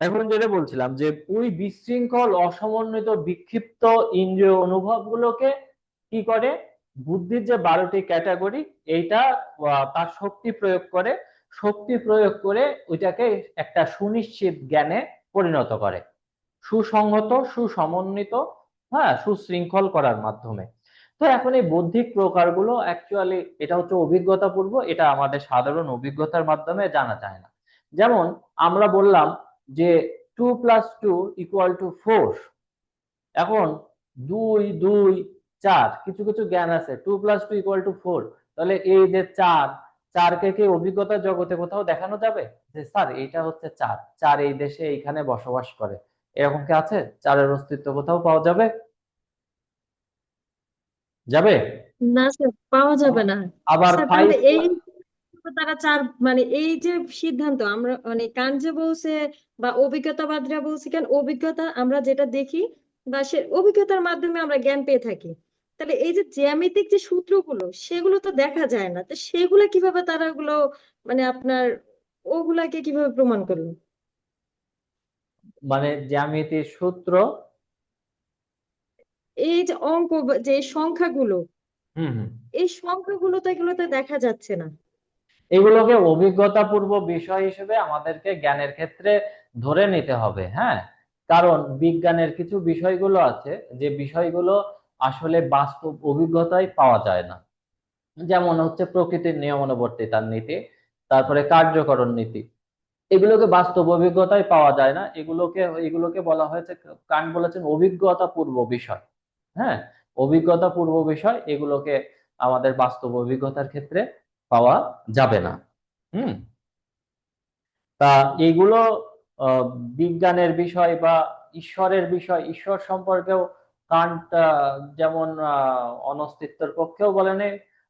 এখন যেটা বলছিলাম যে, ওই বিশৃঙ্খল, অসমন্বিত, বিক্ষিপ্ত ইন্দ্রিয় অনুভবগুলোকে কি করে? বুদ্ধির যে বারোটি ক্যাটাগরি, এইটা তার শক্তি প্রয়োগ করে, শক্তি প্রয়োগ করে ওইটাকে একটা সুনিশ্চিত জ্ঞানে পরিণত করে। সুসংহত, সুসমন্বিত হ্যাঁ সুশৃঙ্খল করার মাধ্যমে। তো এখন এই বৌদ্ধিক প্রকারগুলো অ্যাকচুয়ালি এটা হচ্ছে অভিজ্ঞতা পূর্ব এটা আমাদের সাধারণ অভিজ্ঞতার মাধ্যমে জানা যায় না। যেমন আমরা বললাম যে two plus two equal to four এখন দুই দুই চার কিছু কিছু জ্ঞান আছে। Two plus two equal to four তাহলে এই যে চার চারকে কি অভিজ্ঞতার জগতে কোথাও দেখানো যাবে? যে স্যার এইটা হচ্ছে চার। চার এই দেশে এইখানে বসবাস করে। এরকম কি আছে? চারের অস্তিত্ব কোথাও পাওয়া যাবে? যাবে? না স্যার পাওয়া যাবে না। আবার স্যার ফাইভ এই তারা চার মানে এই যে সিদ্ধান্ত আমরা মানে কান যে বলছে বা অভিজ্ঞতাবাদরা বলছে কেন অভিজ্ঞতা আমরা যেটা দেখি বা সে অভিজ্ঞতার মাধ্যমে আমরা জ্ঞান পেয়ে থাকি। তাহলে এই যে জ্যামিতিক যে সূত্রগুলো সেগুলো তো দেখা যায় না। তো সেগুলো কীভাবে তারা ওগুলো মানে আপনার ওগুলাকে কীভাবে প্রমাণ করল? মানে জ্যামিতির সূত্র? এই যে অঙ্ক যে সংখ্যাগুলো হুম হুম। এই সংখ্যাগুলো তো এগুলোতে দেখা যাচ্ছে না। এগুলোকে অভিজ্ঞতাপূর্ব বিষয় হিসেবে আমাদেরকে জ্ঞানের ক্ষেত্রে ধরে নিতে হবে হ্যাঁ? কারণ বিজ্ঞানের কিছু বিষয়গুলো আছে, যে বিষয়গুলো আসলে বাস্তব অভিজ্ঞতায় পাওয়া যায় না। যেমন হচ্ছে প্রকৃতির নিয়মানুবর্তিতার নীতি, তারপরে কার্যকরণ নীতি। এগুলোকে বাস্তব অভিজ্ঞতায় পাওয়া যায় না। এগুলোকে এগুলোকে বলা হয়েছে কান বলেছেন অভিজ্ঞতা পূর্ব বিষয় হ্যাঁ? অভিজ্ঞতা পূর্ব বিষয় এগুলোকে আমাদের বাস্তব অভিজ্ঞতার ক্ষেত্রে পাওয়া যাবে না। হুম। তা এইগুলো বিজ্ঞানের বিষয় বা ঈশ্বরের বিষয়, ঈশ্বর সম্পর্কেও কান্ট যেমন অনস্তিত্বের পক্ষেও বলেন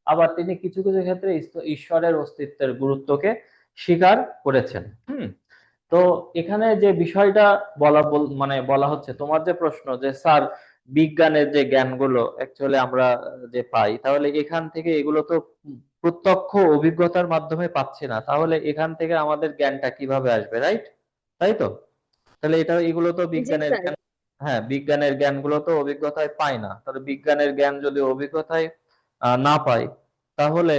আবার তিনি কিছু কিছু ক্ষেত্রে ঈশ্বরের অস্তিত্বের গুরুত্বকে স্বীকার করেছেন। হুম। তো এখানে যে বিষয়টা বলা মানে বলা হচ্ছে, তোমার যে প্রশ্ন যে, স্যার, বিজ্ঞানের যে জ্ঞানগুলো অ্যাকচুয়ালি আমরা যে পাই, তাহলে এখান থেকে এগুলো তো প্রত্যক্ষ অভিজ্ঞতার মাধ্যমে পাচ্ছি না। তাহলে এখান থেকে আমাদের জ্ঞানটা কীভাবে আসবে রাইট তাই তো? তাহলে এটা এগুলো তো বিজ্ঞানের জ্ঞান হ্যাঁ বিজ্ঞানের জ্ঞানগুলো তো অভিজ্ঞতায় পায় না। তাহলে বিজ্ঞানের জ্ঞান যদি অভিজ্ঞতায় না পাই তাহলে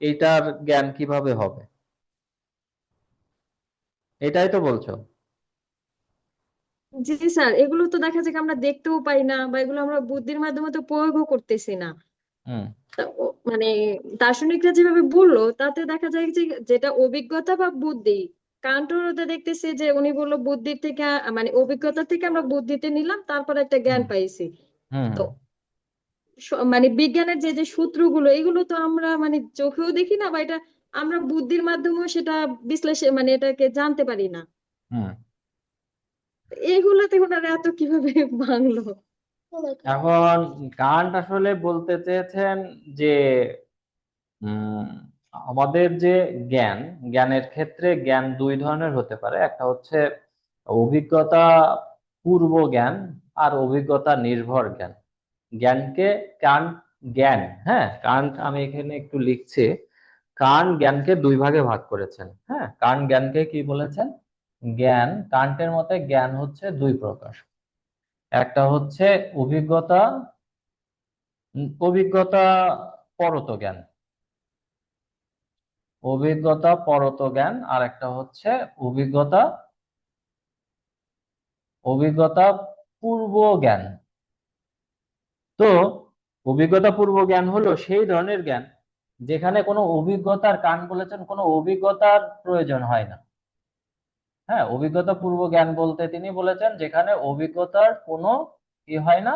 এইটার জ্ঞান কীভাবে হবে? এটাই তো বলছো? জি স্যার। এগুলো তো দেখা যায় কি আমরা দেখতেও পাই না বা এগুলো আমরা বুদ্ধির মাধ্যমে তো প্রয়োগও করতেছি না। মানে দার্শনিকরা যেভাবে বলল তাতে দেখা যায় যে যেটা অভিজ্ঞতা বা বুদ্ধি কান্টর ওদের দেখতেছি যে উনি বলল বুদ্ধির থেকে মানে অভিজ্ঞতা থেকে আমরা বুদ্ধিতে নিলাম তারপর একটা জ্ঞান পাইছি। হুম তো মানে বিজ্ঞানের যে যে সূত্রগুলো এগুলো তো আমরা মানে চোখেও দেখি না বা এটা আমরা বুদ্ধির মাধ্যমেও সেটা বিশ্লেষণ মানে এটাকে জানতে পারি না। হুম। এগুলাতে ওনারা এত কীভাবে ভাঙলো এখন কান্ট আসলে বলতে চেয়েছেন যে আমাদের যে জ্ঞান, জ্ঞানের ক্ষেত্রে জ্ঞান দুই ধরনের হতে পারে। একটা হচ্ছে অভিজ্ঞতা পূর্ব জ্ঞান আর অভিজ্ঞতা নির্ভর জ্ঞান। জ্ঞানকে কান, জ্ঞান হ্যাঁ কান্ট আমি এখানে একটু লিখছি। কান জ্ঞানকে দুই ভাগে ভাগ করেছেন হ্যাঁ কান জ্ঞানকে কি বলেছেন? জ্ঞান, কান্টের মতে জ্ঞান হচ্ছে দুই প্রকার। একটা হচ্ছে অভিজ্ঞতা অভিজ্ঞতা পরত জ্ঞান। অভিজ্ঞতা পরত জ্ঞান আর একটা হচ্ছে অভিজ্ঞতা অভিজ্ঞতা পূর্ব জ্ঞান। তো অভিজ্ঞতা পূর্ব জ্ঞান হলো সেই ধরনের জ্ঞান যেখানে কোনো অভিজ্ঞতার কান বলেছেন, কোনো অভিজ্ঞতার প্রয়োজন হয় না। হ্যাঁ অভিজ্ঞতা পূর্ব জ্ঞান বলতে তিনি বলেছেন, যেখানে অভিজ্ঞতার কোনো কি হয় না,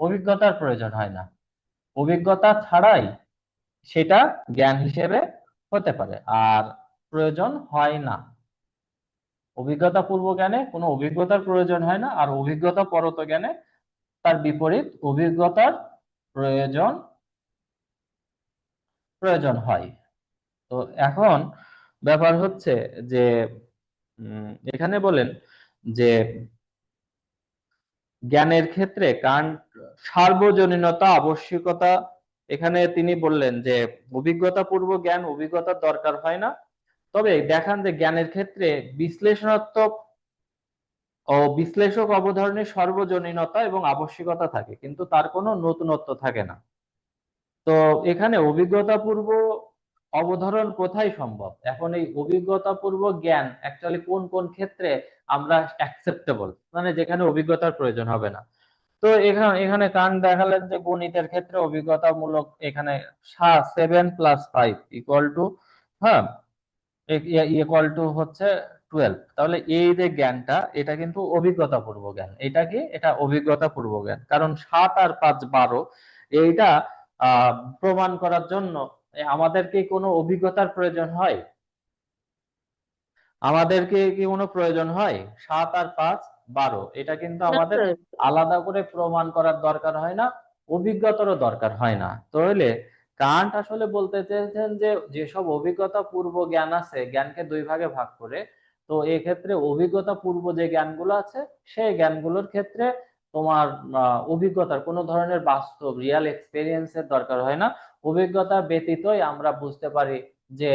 অভিজ্ঞতার প্রয়োজন হয় না। অভিজ্ঞতা ছাড়াই সেটা জ্ঞান হিসেবে হতে পারে, আর প্রয়োজন হয় না। অভিজ্ঞতা পূর্ব জ্ঞানে কোনো অভিজ্ঞতার প্রয়োজন হয় না, আর অভিজ্ঞতা পরত জ্ঞানে তার বিপরীত অভিজ্ঞতার প্রয়োজন প্রয়োজন হয়। তো এখন ব্যাপার হচ্ছে যে এখানে বলেন যে জ্ঞানের ক্ষেত্রে কান্ট সার্বজনীনতা, আবশ্যকতা, এখানে তিনি বললেন যে অভিজ্ঞতা পূর্ব জ্ঞান, অভিজ্ঞতার দরকার হয় না। তবে দেখান যে জ্ঞানের ক্ষেত্রে বিশ্লেষণাত্মক ও বিশ্লেষক অবধারণের সর্বজনীনতা এবং আবশ্যিকতা থাকে, কিন্তু তার কোনো নতুনত্ব থাকে না। তো এখানে অভিজ্ঞতাপূর্ব অবধারণ কোথায় সম্ভব? এখন এই অভিজ্ঞতাপূর্ব জ্ঞান অ্যাকচুয়ালি কোন কোন ক্ষেত্রে আমরা অ্যাকসেপ্টেবল মানে যেখানে অভিজ্ঞতার প্রয়োজন হবে না। তো এখানে এখানে কান দেখালেন যে গণিতের ক্ষেত্রে অভিজ্ঞতামূলক এখানে seven plus five equal to হ্যাঁ? ইকুয়াল টু হচ্ছে টুয়েলভ তাহলে এই যে জ্ঞানটা, এটা কিন্তু অভিজ্ঞতাপূর্ব জ্ঞান। এটা কি? এটা অভিজ্ঞতাপূর্ব জ্ঞান। কারণ সাত আর পাঁচ বারো, এইটা প্রমাণ করার জন্য আমাদেরকে কোনো অভিজ্ঞতার প্রয়োজন হয়? আমাদেরকে কি কোনো প্রয়োজন হয়? সাত আর পাঁচ বারো। এটা কিন্তু আমাদের আলাদা করে প্রমাণ করার দরকার হয় না অভিজ্ঞতারও দরকার হয় না। তাহলে কান্ট আসলে বলতে চেয়েছেন যে যেসব অভিজ্ঞতা পূর্ব জ্ঞান আছে জ্ঞানকে দুই ভাগে ভাগ করে তো এক্ষেত্রে অভিজ্ঞতা পূর্ব যে জ্ঞানগুলো আছে সেই জ্ঞানগুলোর ক্ষেত্রে তোমার অভিজ্ঞতার, কোনো ধরনের বাস্তব রিয়াল এক্সপেরিয়েন্সের দরকার হয় না। অভিজ্ঞতা ব্যতীতই আমরা বুঝতে পারি যে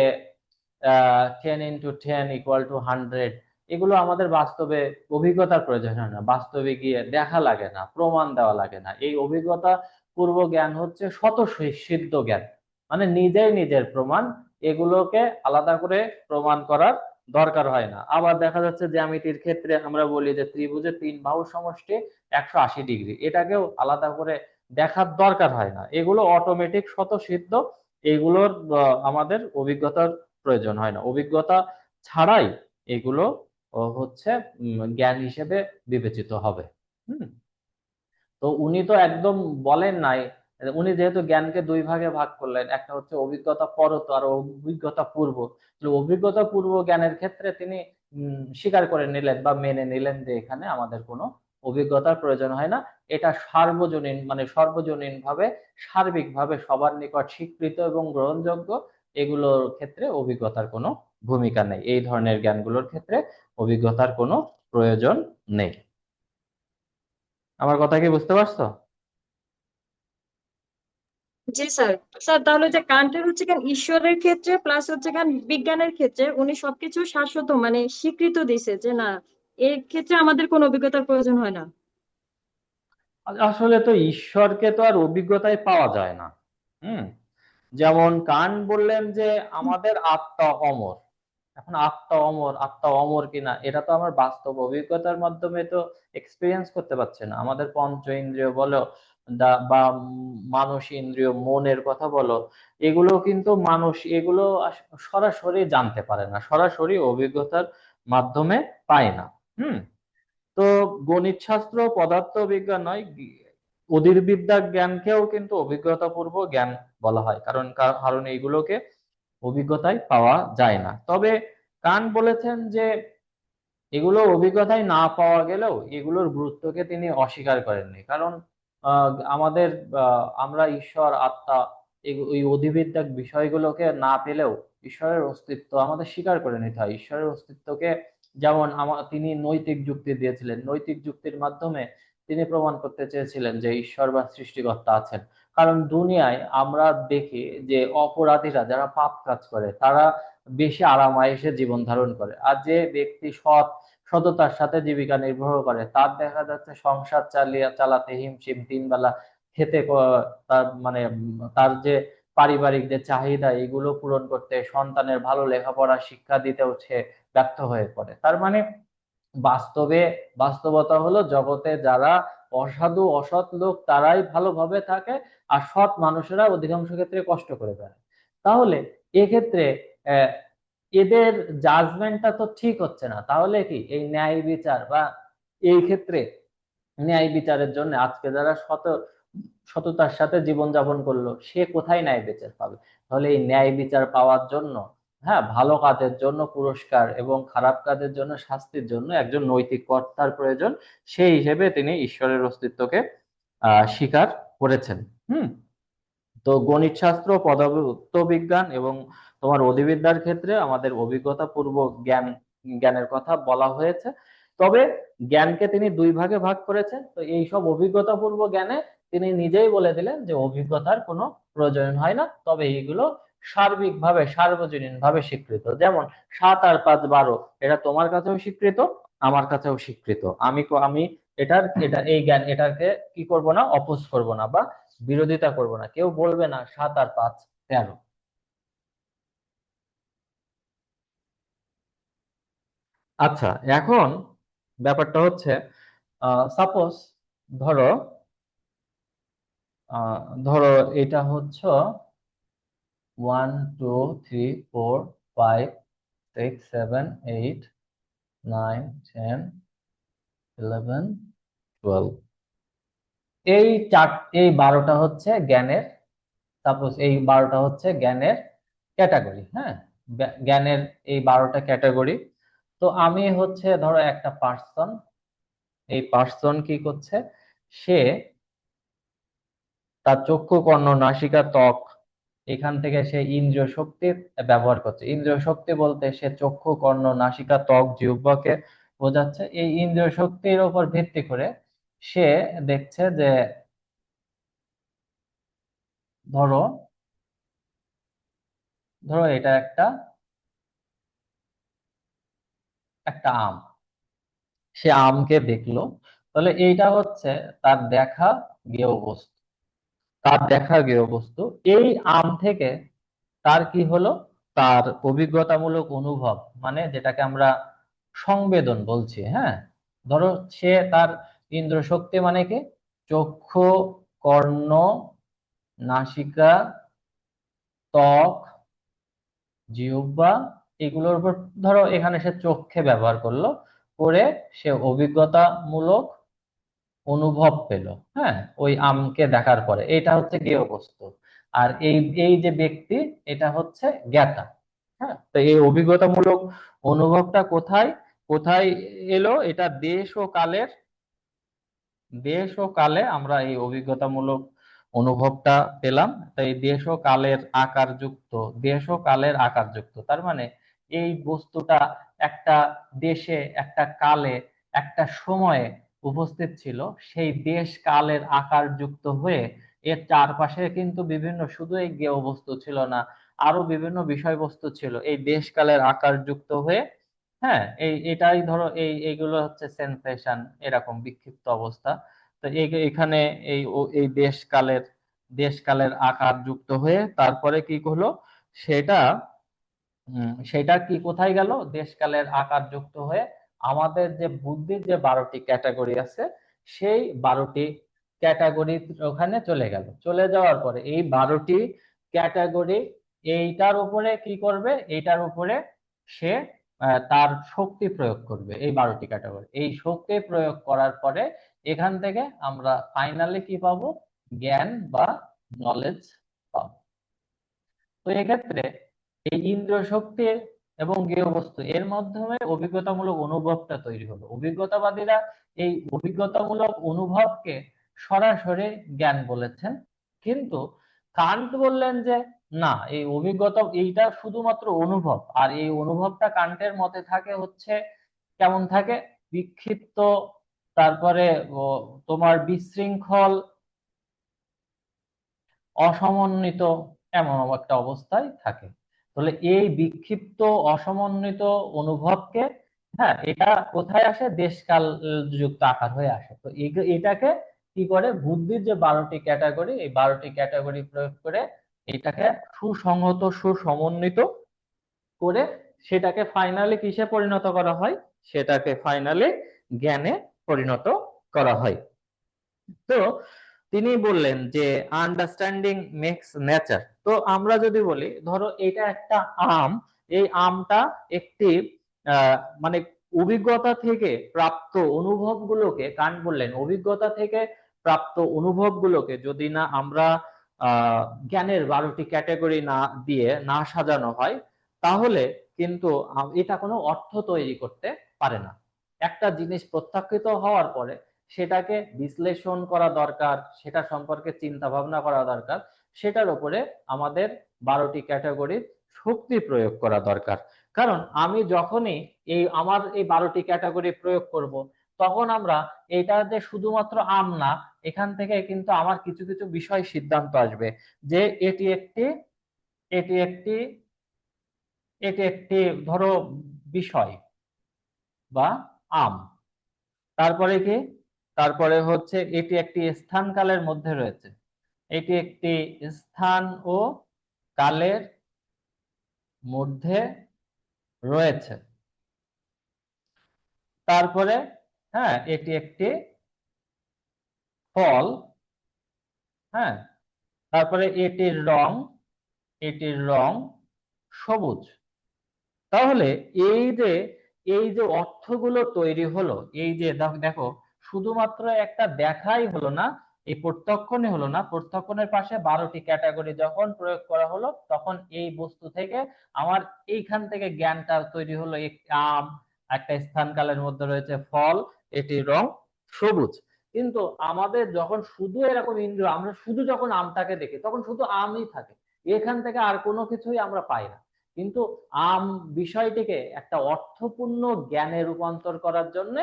ten into ten equal to hundred এগুলো আমাদের বাস্তবে অভিজ্ঞতার প্রয়োজন হয় না। বাস্তবে গিয়ে দেখা লাগে না, প্রমাণ দেওয়া লাগে না। এই অভিজ্ঞতা পূর্ব জ্ঞান হচ্ছে শত সিদ্ধ জ্ঞান। মানে নিজেই নিজের প্রমাণ, এগুলোকে আলাদা করে প্রমাণ করার দরকার হয় না। আবার দেখা যাচ্ছে জ্যামিতির ক্ষেত্রে আমরা বলি যে ত্রিভুজের তিন বাহু সমষ্টি একশো আশি ডিগ্রি। এটাকেও আলাদা করে দেখার দরকার হয় না। এগুলো অটোমেটিক শত সিদ্ধ এগুলোর আমাদের অভিজ্ঞতার প্রয়োজন হয় না। অভিজ্ঞতা ছাড়াই এগুলো হচ্ছে জ্ঞান হিসেবে বিবেচিত হবে। হুম? তো উনি তো একদম বলেন নাই উনি যেহেতু জ্ঞানকে দুই ভাগে ভাগ করলেন, একটা হচ্ছে অভিজ্ঞতা পরত আর অভিজ্ঞতা পূর্ব। অভিজ্ঞতা পূর্ব জ্ঞানের ক্ষেত্রে তিনি স্বীকার করে নিলেন বা মেনে নিলেন যে এখানে আমাদের কোনো অভিজ্ঞতার প্রয়োজন হয় না। এটা সার্বজনীন মানে সর্বজনীন ভাবে সার্বিক ভাবে সবার নিকট স্বীকৃত এবং গ্রহণযোগ্য, এগুলোর ক্ষেত্রে অভিজ্ঞতার কোনো ভূমিকা নেই। এই ধরনের জ্ঞানগুলোর ক্ষেত্রে অভিজ্ঞতার কোনো প্রয়োজন নেই। আমার কথা কি বুঝতে পারছ? জি স্যার। স্যার, তাহলে যে কান্টের হচ্ছে কেন ঈশ্বরের ক্ষেত্রে প্লাস হচ্ছে কেন বিজ্ঞানের ক্ষেত্রে উনি সবকিছু শাশ্বত মানে স্বীকৃত দিছে যে না, এর ক্ষেত্রে আমাদের কোনো অভিজ্ঞতার প্রয়োজন হয় না। আসলে তো ঈশ্বরকে তো আর অভিজ্ঞতায় পাওয়া যায় না। হুম? যেমন কান বললেন যে আমাদের আত্মা অমর। এখন আত্মা অমর আত্মা অমর কিনা, এটা তো আমার বাস্তব অভিজ্ঞতার মাধ্যমে তো এক্সপিরিয়েন্স করতে পারছে না। আমাদের পঞ্চ ইন্দ্রিয় বলো বা মানুষ, ইন্দ্রিয়, মনের কথা বলো, এগুলো কিন্তু মানুষ, এগুলো সরাসরি জানতে পারে না, সরাসরি অভিজ্ঞতার মাধ্যমে পায় না, হুম? তো গণিত শাস্ত্র পদার্থ বিজ্ঞান নয়, গি- অধীরবিদ্যা জ্ঞানকেও কিন্তু অভিজ্ঞতাপূর্ব জ্ঞান বলা হয়, কারণ কারণ এইগুলোকে অভিজ্ঞতায় পাওয়া যায় না। তবে কান বলেছেন যে, এগুলো অভিজ্ঞতায় না পাওয়া গেলেও এগুলোর গুরুত্বকে তিনি অস্বীকার করেননি, কারণ আমাদের আমরা ঈশ্বর, আত্মা, এই অধিবিদ্যা বিষয়গুলোকে না পেলেও ঈশ্বরের অস্তিত্ব আমাদের স্বীকার করে নিতে হয়। ঈশ্বরের অস্তিত্বকে যেমন তিনি নৈতিক যুক্তি দিয়েছিলেন, নৈতিক যুক্তির মাধ্যমে তিনি প্রমাণ করতে চেয়েছিলেন যে ঈশ্বর বা সৃষ্টিকর্তা আছেন। কারণ দুনিয়ায় আমরা দেখি যে অপরাধীরা যারা পাপ কাজ করে, তারা বেশি আরামায়েশে জীবন ধারণ করে। আর যে ব্যক্তি সৎ সততার সাথে জীবিকা নির্বাহ করে। তার দেখা যাচ্ছে সংসার চালিয়ে চালাতে হিমশিম তিন বেলা খেতে তার মানে তার যে পারিবারিক যে চাহিদা, এগুলো পূরণ করতে সন্তানের ভালো লেখাপড়া, শিক্ষা দিতেও সে ব্যর্থ হয়ে পড়ে। তার মানে বাস্তবে, বাস্তবতা হলো জগতে যারা অসাধু, অসৎ লোক, তারাই ভালোভাবে থাকে আর সৎ মানুষেরা অধিকাংশ ক্ষেত্রে কষ্ট করে বেড়ায়। তাহলে এক্ষেত্রে এদের জাজমেন্টটা তো ঠিক হচ্ছে না। তাহলে কি? এই ন্যায় বিচার বা এই ক্ষেত্রে ন্যায় বিচারের জন্য আজকে যারা শত, সততার সাথে জীবনযাপন করল, সে কোথায় ন্যায় বিচার পাবে? তাহলে এই ন্যায় বিচার পাওয়ার জন্য হ্যাঁ ভালো কাজের জন্য পুরস্কার এবং খারাপ কাজের জন্য শাস্তির জন্য একজন নৈতিক কর্তার প্রয়োজন, সেই হিসেবে তিনি ঈশ্বরের অস্তিত্বকে, আহ, স্বীকার করেছেন। হুম? তো গণিত শাস্ত্র পদার্থ বিজ্ঞান এবং তোমার অধিবিদ্যার ক্ষেত্রে আমাদের অভিজ্ঞতা পূর্ব জ্ঞান, জ্ঞানের কথা বলা হয়েছে। তবে জ্ঞানকে তিনি দুই ভাগে ভাগ করেছেন। তো এই সব অভিজ্ঞতা পূর্ব জ্ঞানে তিনি নিজেই বলে দিলেন যে অভিজ্ঞতার কোনো প্রয়োজন হয় না। তবে এইগুলো সার্বিকভাবে সার্বজনীন ভাবে স্বীকৃত। যেমন সাত আর পাঁচ বারো, এটা তোমার কাছেও স্বীকৃত, আমার কাছেও স্বীকৃত। আমি আমি এটার, এটা, এই জ্ঞান, এটাকে কি করব না, অপোজ করব না বা বিরোধিতা করব না। কেউ বলবে না সাত আর পাঁচ, তেরো। আচ্ছা এখন ব্যাপারটা হচ্ছে সাপোজ ধরো ধরো এটা হচ্ছে one two three four five six seven eight nine ten eleven twelve এই চার, এই বারোটা হচ্ছে জ্ঞানের সাপোজ এই বারোটা হচ্ছে জ্ঞানের ক্যাটাগরি হ্যাঁ? জ্ঞানের এই বারোটা ক্যাটাগরি তো আমি হচ্ছে ধরো একটা পার্সন এই পার্সন কি করছে? সে তার চক্ষু, কর্ণ, নাসিকা, ত্বক, এখান থেকে সে ইন্দ্রিয় শক্তি ব্যবহার করছে। ইন্দ্রিয় শক্তি বলতে সে চক্ষু, কর্ণ, নাসিকা, ত্বক, জিহ্বাকে বোঝাচ্ছে। এই ইন্দ্রিয় শক্তির উপর ভিত্তি করে সে দেখছে যে, ধরো ধরো এটা একটা একটা আম। সে আমকে দেখল। তাহলে এইটা হচ্ছে তার দেখা জ্ঞেয় বস্তু তার দেখা জ্ঞেয় বস্তু এই আম থেকে তার কি হলো? তার অভিজ্ঞতামূলক অনুভব মানে যেটাকে আমরা সংবেদন বলছি হ্যাঁ? ধরো সে তার ইন্দ্র শক্তি মানে কি? চক্ষু, কর্ণ, নাসিকা, ত্বক, জিহ্বা, এগুলোর উপর ধরো এখানে সে চোখে ব্যবহার করল, করে সে অভিজ্ঞতামূলক অনুভব পেল হ্যাঁ? ওই আমকে দেখার পরে। এটা হচ্ছে জ্ঞেয় বস্তু আর এই এই যে ব্যক্তি, এটা হচ্ছে জ্ঞাতা হ্যাঁ? তো এই অভিজ্ঞতামূলক অনুভবটা কোথায়? কোথায় এলো? এটা দেশ ও কালের দেশ ও কালে আমরা এই অভিজ্ঞতামূলক অনুভবটা পেলাম। তাই দেশ ও কালের আকার যুক্ত দেশ ও কালের আকার যুক্ত তার মানে এই বস্তুটা একটা দেশে, একটা কালে, একটা সময়ে উপস্থিত ছিল। সেই দেশ কালের আকার যুক্ত হয়ে এর চারপাশে কিন্তু বিভিন্ন, শুধু এই জ্ঞেয় বস্তু ছিল না, আরও বিভিন্ন বিষয়বস্তু ছিল। এই দেশ কালের আকার যুক্ত হয়ে হ্যাঁ এই, এটাই ধরো এই, এইগুলো হচ্ছে সেন্সেশন এরকম বিক্ষিপ্ত অবস্থা। তো এখানে এই এই দেশকালের দেশকালের আকার যুক্ত হয়ে তারপরে কি হলো? সেটা সেটা কি কোথায় গেল? দেশকালের আকার যুক্ত হয়ে আমাদের যে বুদ্ধির যে বারোটি ক্যাটাগরি আছে, সেই বারোটি ক্যাটাগরি ওখানে চলে গেল। চলে যাওয়ার পরে এই বারোটি ক্যাটাগরি এইটার উপরে কি করবে? এইটার উপরে সে তার শক্তি প্রয়োগ করবে এই বারোটি ক্যাটাগরি এই শক্তি প্রয়োগ করার পরে এখান থেকে আমরা ফাইনালি কি পাবো? জ্ঞান বা নলেজ পাবো। তো এক্ষেত্রে এই ইন্দ্রিয় শক্তি এবং জ্ঞেয় বস্তু এর মাধ্যমে অভিজ্ঞতামূলক অনুভবটা তৈরি হলো। অভিজ্ঞতাবাদীরা এই অভিজ্ঞতামূলক অনুভবকে সরাসরি জ্ঞান বলেছেন। কিন্তু কান্ট বললেন যে না, এই অভিজ্ঞতা, এইটা শুধুমাত্র অনুভব। আর এই অনুভবটা কান্টের মতে থাকে হচ্ছে, কেমন থাকে? বিক্ষিপ্ত, তারপরে তোমার বিশৃঙ্খল, অসমন্বিত, এমন একটা অবস্থায় থাকে। তাহলে এই বিক্ষিপ্ত, অসমন্বিত অনুভবকে হ্যাঁ এটা কোথায় আসে? দেশকাল যুক্ত আকার হয়ে আসে। তো এটাকে কি করে? বুদ্ধির যে বারোটি ক্যাটাগরি, এই বারোটি ক্যাটাগরি প্রয়োগ করে এটাকে সুসংহত, সুসমন্বিত করে সেটাকে ফাইনালি কিসে পরিণত করা হয়? সেটাকে ফাইনালি জ্ঞানে পরিণত করা হয়। তো তিনি বললেন যে আন্ডারস্ট্যান্ডিং মেক্স নেচার তো আমরা যদি বলি, ধরো এটা একটা আম, এই আমটা একটি মানে অভিজ্ঞতা থেকে প্রাপ্ত অনুভবগুলোকে, কান বললেন, অভিজ্ঞতা থেকে প্রাপ্ত অনুভবগুলোকে যদি না আমরা জ্ঞানের বারোটি ক্যাটাগরি না দিয়ে না সাজানো হয়, তাহলে কিন্তু এটা কোনো অর্থ তৈরি করতে পারে না। একটা জিনিস প্রত্যাখ্যিত হওয়ার পরে সেটাকে বিশ্লেষণ করা দরকার, সেটা সম্পর্কে চিন্তা ভাবনা করা দরকার, সেটার উপরে আমাদের বারোটি ক্যাটাগরির শক্তি প্রয়োগ করা দরকার। কারণ আমি যখনই এই আমার এই বারোটি ক্যাটাগরি প্রয়োগ করব, তখন আমরা এটা যে শুধুমাত্র আম না এখান থেকে কিন্তু আমার কিছু কিছু বিষয় সিদ্ধান্ত আসবে যে এটি একটি এটি একটি এটি একটি ধরো বিষয় বা আম। তারপরে কি? তারপরে হচ্ছে এটি একটি স্থান কালের মধ্যে রয়েছে। এটি একটি স্থান ও কালের মধ্যে রয়েছে। তারপরে হ্যাঁ এটি একটি ফল হ্যাঁ? তারপরে এটির রং এটির রং সবুজ। তাহলে এই যে এই যে অর্থগুলো তৈরি হলো, এই যে দেখ- শুধুমাত্র একটা দেখাই হলো না, এই প্রত্যক্ষণই হলো না, প্রত্যক্ষণের পাশে বারোটি ক্যাটাগরি যখন প্রয়োগ করা হলো, তখন এই বস্তু থেকে আমার এইখান থেকে জ্ঞানটা তৈরি হলো আম, একটা স্থান কালের মধ্যে রয়েছে ফল, এটির রং সবুজ। কিন্তু আমাদের যখন শুধু এরকম ইন্দ্র, আমরা শুধু যখন আমটাকে দেখি, তখন শুধু আমই থাকে। এখান থেকে আর কোনো কিছুই আমরা পাই না। কিন্তু আম বিষয়টিকে একটা অর্থপূর্ণ জ্ঞানে রূপান্তর করার জন্য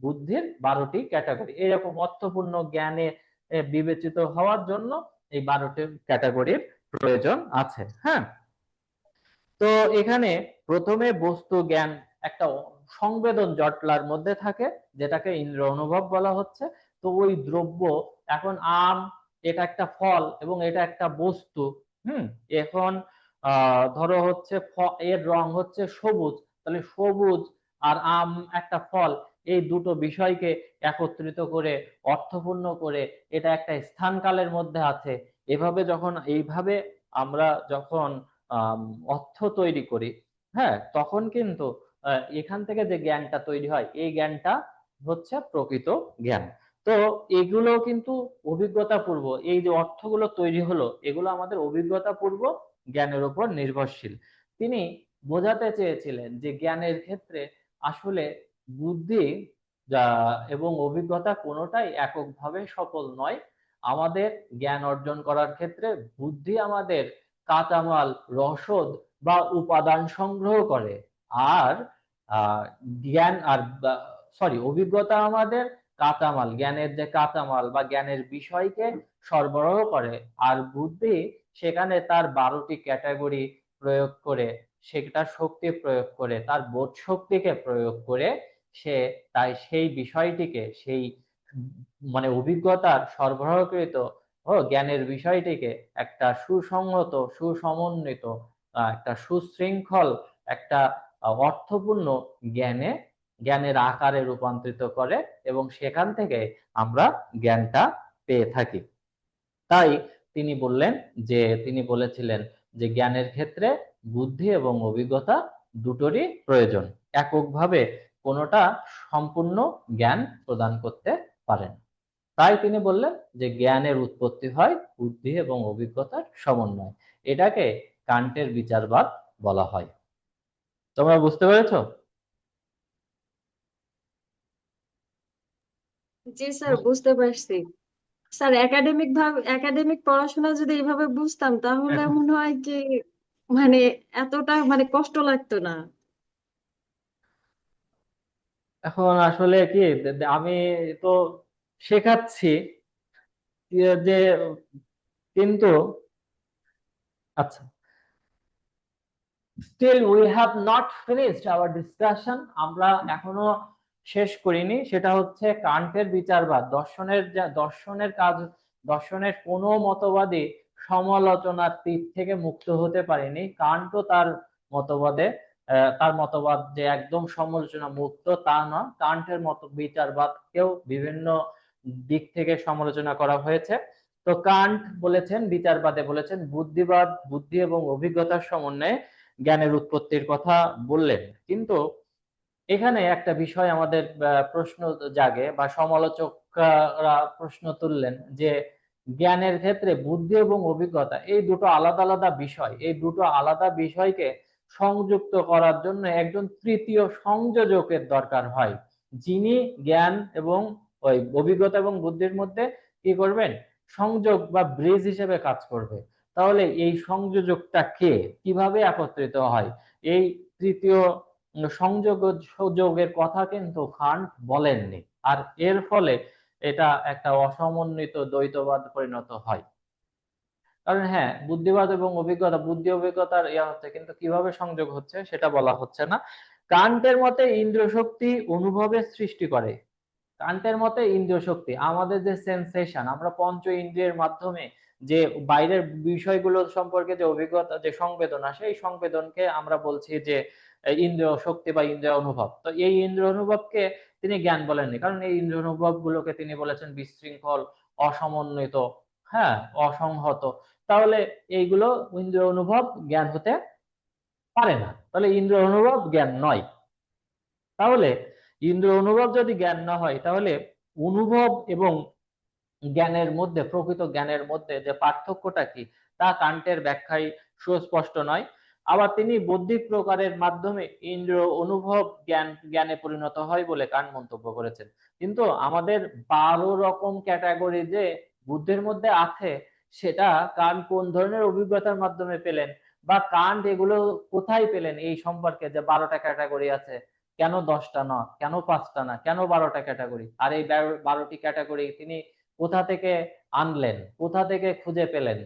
বুদ্ধির বারোটি ক্যাটাগরি। এরকম অর্থপূর্ণ জ্ঞানে বিবেচিত হওয়ার জন্য এই বারোটি ক্যাটাগরির প্রয়োজন আছে। হ্যাঁ? তো এখানে প্রথমে বস্তু জ্ঞান একটা সংবেদন জটলার মধ্যে থাকে, যেটাকে ইন্দ্র অনুভব বলা হচ্ছে। তো ওই দ্রব্য, এখন আম, এটা একটা ফল এবং এটা একটা বস্তু, হুম? এখন ধরো হচ্ছে এর রং হচ্ছে সবুজ, তাহলে সবুজ আর আম একটা ফল, এই দুটো বিষয়কে একত্রিত করে, অর্থপূর্ণ করে, এটা একটা স্থানকালের মধ্যে আছে। এভাবে যখন, এইভাবে আমরা যখন অর্থ তৈরি করি হ্যাঁ তখন কিন্তু এখান থেকে যে জ্ঞানটা তৈরি হয়, এই জ্ঞানটা হচ্ছে প্রকৃত জ্ঞান। তো এগুলো কিন্তু অভিজ্ঞতা পূর্ব এই যে অর্থগুলো তৈরি হলো, এগুলো আমাদের অভিজ্ঞতা পূর্ব জ্ঞানের উপর নির্ভরশীল। তিনি বোঝাতে চেয়েছিলেন যে জ্ঞানের ক্ষেত্রে আসলে বুদ্ধি এবং অভিজ্ঞতা কোনোটাই এককভাবে সফল নয়। আমাদের জ্ঞান অর্জন করার ক্ষেত্রে বুদ্ধি আমাদের কাঁচামাল, রসদ বা উপাদান সংগ্রহ করে। আর জ্ঞান আর সরি অভিজ্ঞতা আমাদের কাঁচামাল, জ্ঞানের যে কাঁচামাল বা জ্ঞানের বিষয়কে সরবরাহ করে আর বুদ্ধি সেখানে তার বারোটি ক্যাটাগরি প্রয়োগ করে, সেটা শক্তি প্রয়োগ করে, তার বোধ শক্তিকে প্রয়োগ করে সে তাই সেই বিষয়টিকে, সেই মানে অভিজ্ঞতার সরবরাহকৃত ও জ্ঞানের বিষয়টিকে একটা সুসংহত, সুসমন্বিত একটা সুশৃঙ্খল, একটা অর্থপূর্ণ জ্ঞানে জ্ঞানের আকারে রূপান্তরিত করে এবং সেখান থেকে আমরা জ্ঞানটা পেয়ে থাকি। তাই তিনি বললেন যে, তিনি বলেছিলেন যে জ্ঞানের ক্ষেত্রে বুদ্ধি এবং অভিজ্ঞতা দুটোরই প্রয়োজন। এককভাবে কোনোটা সম্পূর্ণ জ্ঞান প্রদান করতে পারে না। তাই তিনি বললেন যে জ্ঞানের উৎপত্তি হয় বুদ্ধি এবং অভিজ্ঞতার সমন্বয়। এটাকে কান্টের বিচারবাদ বলা হয়। তোমরা বুঝতে পেরেছ? জি স্যার বুঝতে পারছি। স্যার একাডেমিক ভাবে একাডেমিক পড়াশোনা যদি এইভাবে বুঝতাম তাহলে এখন- মনে হয় কি মানে এতটা মানে কষ্ট লাগতো না। এখন আসলে কি আমি তো শেখাচ্ছি যে যে কিন্তু আচ্ছা। Still we have not finished our discussion আমরা এখনও শেষ করিনি, সেটা হচ্ছে কান্টের বিচারবাদ দর্শনের দর্শনের কাজ, দর্শনের কোনো মতবাদই সমালোচনার তীর থেকে মুক্ত হতে পারেনি। কান্টও তার মতবাদে তার মতবাদ যে একদম সমালোচনা মুক্ত তা না কান্টের মত বিচারবাদকেও বিভিন্ন দিক থেকে সমালোচনা করা হয়েছে। তো কান্ট বলেছেন বিচারবাদে বলেছেন, বুদ্ধিবাদ, বুদ্ধি এবং অভিজ্ঞতার সমন্বয়ে জ্ঞানের উৎপত্তির কথা বললেন। কিন্তু এখানে একটা বিষয় আমাদের প্রশ্ন জাগে বা সমালোচকরা প্রশ্ন তুললেন যে জ্ঞানের ক্ষেত্রে বুদ্ধি এবং অভিজ্ঞতা এই দুটো আলাদা আলাদা বিষয়। এই দুটো আলাদা বিষয়কে সংযুক্ত করার জন্য একজন তৃতীয় সংযোজকের দরকার হয়। যিনি জ্ঞান এবং ওই অভিজ্ঞতা এবং বুদ্ধির মধ্যে কি করবেন? সংযোগ বা ব্রিজ হিসেবে কাজ করবে। তাহলে এই সংযোজকটা কে? কীভাবে একত্রিত হয়? এই তৃতীয় সংযোগ, সংযোগের কথা কিন্তু খান্ট বলেননি। আর এর ফলে এটা একটা অসমন্বিত দ্বৈতবাদ পরিণত হয়। কারণ হ্যাঁ বুদ্ধিবাদ এবং অভিজ্ঞতা, বুদ্ধি অভিজ্ঞতার ইয়া হচ্ছে, কিন্তু কীভাবে সংযোগ হচ্ছে সেটা বলা হচ্ছে না। কান্টের মতে ইন্দ্রিয় শক্তি অনুভবের সৃষ্টি করে। কান্টের মতে ইন্দ্রিয় শক্তি আমাদের যে সেন্সেশন আমরা পঞ্চ ইন্দ্রিয়ের মাধ্যমে যে বাইরের বিষয়গুলো সম্পর্কে যে অভিজ্ঞতা, যে সংবেদন আসে এই সংবেদনকে আমরা বলছি যে ইন্দ্রিয় শক্তি বা ইন্দ্রিয় অনুভব। তো এই ইন্দ্রিয় অনুভবকে তিনি জ্ঞান বলেননি। কারণ এই ইন্দ্রিয় অনুভব গুলোকে তিনি বলেছেন বিশৃঙ্খল, অসমন্বিত হ্যাঁ অসংহত। তাহলে এইগুলো ইন্দ্রিয় অনুভব জ্ঞান হতে পারে না। তাহলে ইন্দ্রিয় অনুভব জ্ঞান নয়। তাহলে ইন্দ্র অনুভব যদি জ্ঞান না হয়, তাহলে অনুভব এবং জ্ঞানের মধ্যে, প্রকৃত জ্ঞানের মধ্যে যে পার্থক্যটা কি, তা কান্টের ব্যাখ্যায় সুস্পষ্ট নয়। আবার তিনি বৌদ্ধিক প্রকারের মাধ্যমে ইন্দ্র অনুভব জ্ঞান, জ্ঞানে পরিণত হয় বলে কান মন্তব্য করেছেন। কিন্তু আমাদের বারো রকম ক্যাটাগরি যে বুদ্ধের মধ্যে আছে, সেটা কান কোন ধরনের অভিজ্ঞতার মাধ্যমে পেলেন বা কান্ট এগুলো কোথায় পেলেন এই সম্পর্কে যে বারোটা ক্যাটাগরি আছে? কেন দশটা না কেন পাঁচটা না? কেন বারোটা ক্যাটাগরি? আর এই বারোটি ক্যাটাগরি তিনি কোথা থেকে আনলেন, কোথা থেকে খুঁজে পেলেন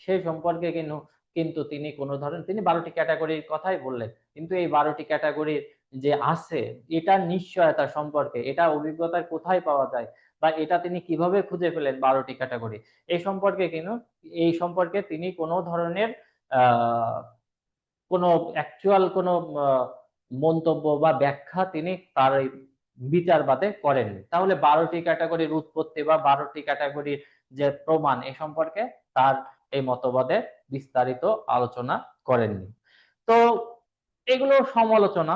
সেই সম্পর্কে কিন্তু কিন্তু তিনি কোনো ধরনের, তিনি বারোটি ক্যাটাগরির কথাই বললেন, কিন্তু এই বারোটি ক্যাটাগরির যে আছে, এটা নিশ্চয়তা সম্পর্কে, এটা অভিজ্ঞতার কোথায় পাওয়া যায়, বা এটা তিনি কীভাবে খুঁজে পেলেন বারোটি ক্যাটাগরি এই সম্পর্কে কিন্তু এই সম্পর্কে তিনি কোনো ধরনের কোনো অ্যাকচুয়াল কোনো মন্তব্য বা ব্যাখ্যা তিনি তার বিচারবাদে করেননি তাহলে বারোটি ক্যাটাগরির উৎপত্তি বা বারোটি ক্যাটাগরির যে প্রমাণ এ সম্পর্কে তার এই মতবাদে বিস্তারিত আলোচনা করেননি তো এগুলো সমালোচনা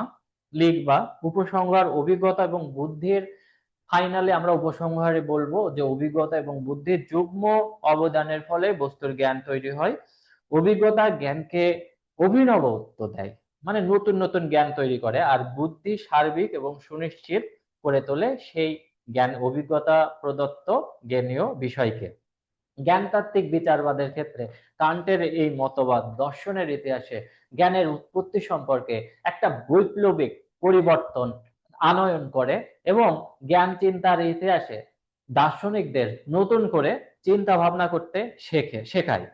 লিখবা উপসংহার, অভিজ্ঞতা এবং বুদ্ধির ফাইনালি আমরা উপসংহারে বলব যে অভিজ্ঞতা এবং বুদ্ধির যুগ্ম অবদানের ফলে বস্তুর জ্ঞান তৈরি হয়। অভিজ্ঞতা জ্ঞানকে অভিনবত্ব দেয়। মানে নতুন নতুন জ্ঞান তৈরি করে আর বুদ্ধি সার্বিক এবং সুনিশ্চিত করে তোলে সেই জ্ঞান অভিজ্ঞতা প্রদত্ত জ্ঞানীয় বিষয়কে। জ্ঞানতাত্ত্বিক বিচারবাদের ক্ষেত্রে কান্টের এই মতবাদ দর্শনের ইতিহাসে জ্ঞানের উৎপত্তি সম্পর্কে একটা বৈপ্লবিক পরিবর্তন আনয়ন করে এবং জ্ঞান চিন্তার ইতিহাসে দার্শনিকদের নতুন করে চিন্তা ভাবনা করতে শেখে, শেখায়।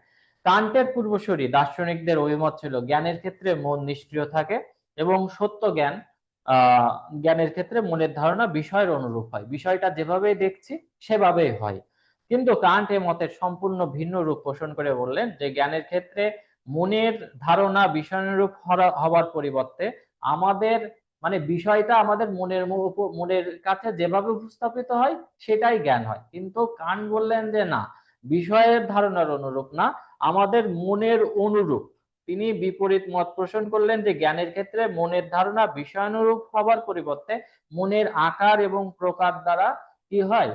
কান্টের পূর্বসূরি দার্শনিকদের অভিমত ছিল, জ্ঞানের ক্ষেত্রে মন নিষ্ক্রিয় থাকে এবং সত্য জ্ঞান জ্ঞানের ক্ষেত্রে মনের ধারণা বিষয়ের অনুরূপ হয়। বিষয়টা যেভাবে দেখছি, সেভাবেই হয়। কিন্তু কান্ট এ মতের সম্পূর্ণ ভিন্ন রূপ পোষণ করে বললেন যে, জ্ঞানের ক্ষেত্রে মনের ধারণা বিষয়ানুরূপ হওয়ার পরিবর্তে আমাদের মানে বিষয়টা আমাদের মনের মনের কাছে যেভাবে উপস্থাপিত হয়, সেটাই জ্ঞান হয়। কিন্তু কান্ট বললেন যে, না বিষয়ের ধারণার অনুরূপ না, আমাদের মনের অনুরূপ। তিনি বিপরীত মত পোষণ করলেন যে, জ্ঞানের ক্ষেত্রে মনের ধারণা বিষয়ানুরূপ হবার পরিবর্তে মনের আকার এবং প্রকার দ্বারা কি হয়?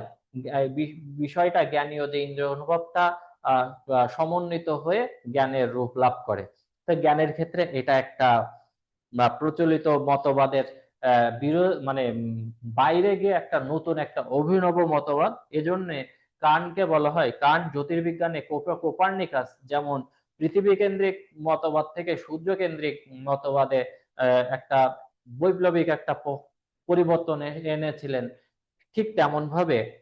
বিষয়টা জ্ঞানীয় যে ইন্দ্রিয় অনুভবটা সমন্বিত হয়ে জ্ঞানের রূপ লাভ করে। তো জ্ঞানের ক্ষেত্রে এটা একটা, বা প্রচলিত মতবাদের মানে বাইরে গিয়ে একটা নতুন একটা অভিনব মতবাদ। এজন্যে কানকে বলা হয়, কান জ্যোতির্বিজ্ঞানে কোপা- কোপার্নিকাস, যেমন পৃথিবী কেন্দ্রিক মতবাদ থেকে সূর্য কেন্দ্রিক মতবাদে একটা বৈপ্লবিক একটা পরিবর্তন এনেছিলেন। ঠিক তেমন ভাবে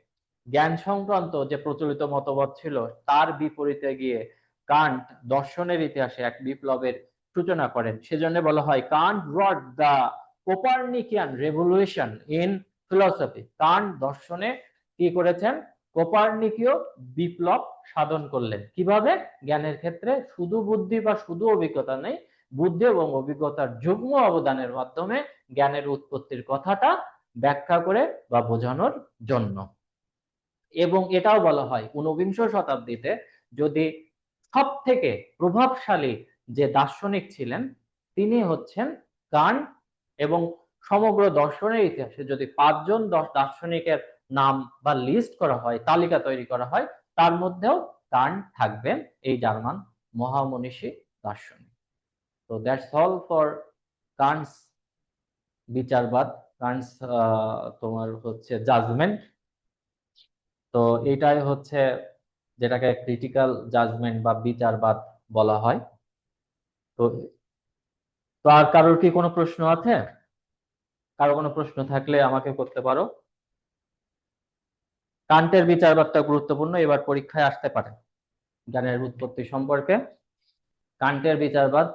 জ্ঞান সংক্রান্ত যে প্রচলিত মতবাদ ছিল, তার বিপরীতে গিয়ে কান্ট দর্শনের ইতিহাসে এক বিপ্লবের সূচনা করেন। সেজন্য বলা হয় Kant rod the Copernican revolution in philosophy. Kant দর্শনে কি করেছেন? কোপার্নিকীয় বিপ্লব সাধন করলেন। কীভাবে? জ্ঞানের ক্ষেত্রে শুধু বুদ্ধি বা শুধু অভিজ্ঞতা নেই, বুদ্ধি এবং অভিজ্ঞতার যুগ্ম অবদানের মাধ্যমে জ্ঞানের উৎপত্তির কথাটা ব্যাখ্যা করে বা বোঝানোর জন্য। এবং এটাও বলা হয়, ঊনবিংশ শতাব্দীতে যদি সব থেকে প্রভাবশালী যে দার্শনিক ছিলেন, তিনি হচ্ছেন কান্ট এবং সমগ্র দর্শনের ইতিহাসে যদি পাঁচজন দশ- দার্শনিকের নাম বা লিস্ট করা হয়, তালিকা তৈরি করা হয়, তার মধ্যেও কান্ট থাকবেন এই জার্মান মহামনীষী দার্শনিক। তো দ্যাটস অল ফর কান্টস বিচারবাদ কান্টস তোমার হচ্ছে জাজমেন্ট তো এটাই হচ্ছে যেটাকে ক্রিটিক্যাল জাজমেন্ট বা বিচারবাদ বলা হয়। তো তো আর কারোর কি কোনো প্রশ্ন আছে? কারও কোনো প্রশ্ন থাকলে আমাকে করতে পারো। কান্টের বিচারবাদটা গুরুত্বপূর্ণ এবার পরীক্ষায় আসতে পারে। জ্ঞানের উৎপত্তি সম্পর্কে কান্টের বিচারবাদ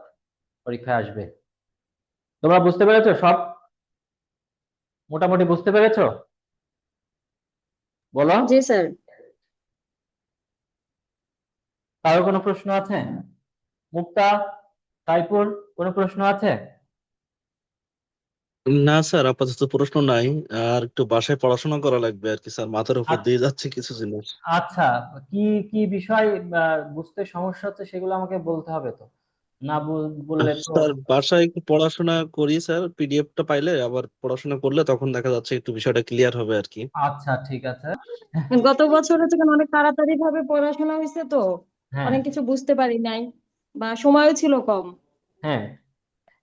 পরীক্ষায় আসবে। তোমরা বুঝতে পেরেছ সব? মোটামুটি বুঝতে পেরেছ? বলো। জি স্যার। কারও কোনো প্রশ্ন আছে? মুক্তা সাইফুল কোনো প্রশ্ন আছে? না স্যার আপাতত প্রশ্ন নাই। আর একটু বাসায় পড়াশোনা করা লাগবে আর কি স্যার। মাথার উপর আচ্ছা। দিয়ে যাচ্ছে কিছু জিনিস। আচ্ছা কি কি বিষয় বুঝতে সমস্যা হচ্ছে সেগুলো আমাকে বলতে হবে তো? না বললে তো স্যার বাসায় একটু পড়াশোনা করি স্যার। পিডিএফটা পাইলে আবার পড়াশোনা করলে তখন দেখা যাচ্ছে একটু বিষয়টা ক্লিয়ার হবে আর কি। আচ্ছা ঠিক আছে। গত বছর হচ্ছে অনেক তাড়াতাড়ি ভাবে পড়াশোনা হয়েছে তো? হ্যাঁ। অনেক কিছু বুঝতে পারি নাই বা সময়ও ছিল কম। হ্যাঁ।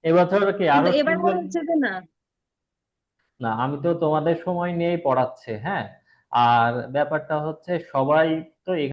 এবছর কি আরও এবার মনে হচ্ছে যে না। না আমি তো তোমাদের সময় নিয়েই পড়াচ্ছি হ্যাঁ? আর ব্যাপারটা হচ্ছে সবাই তো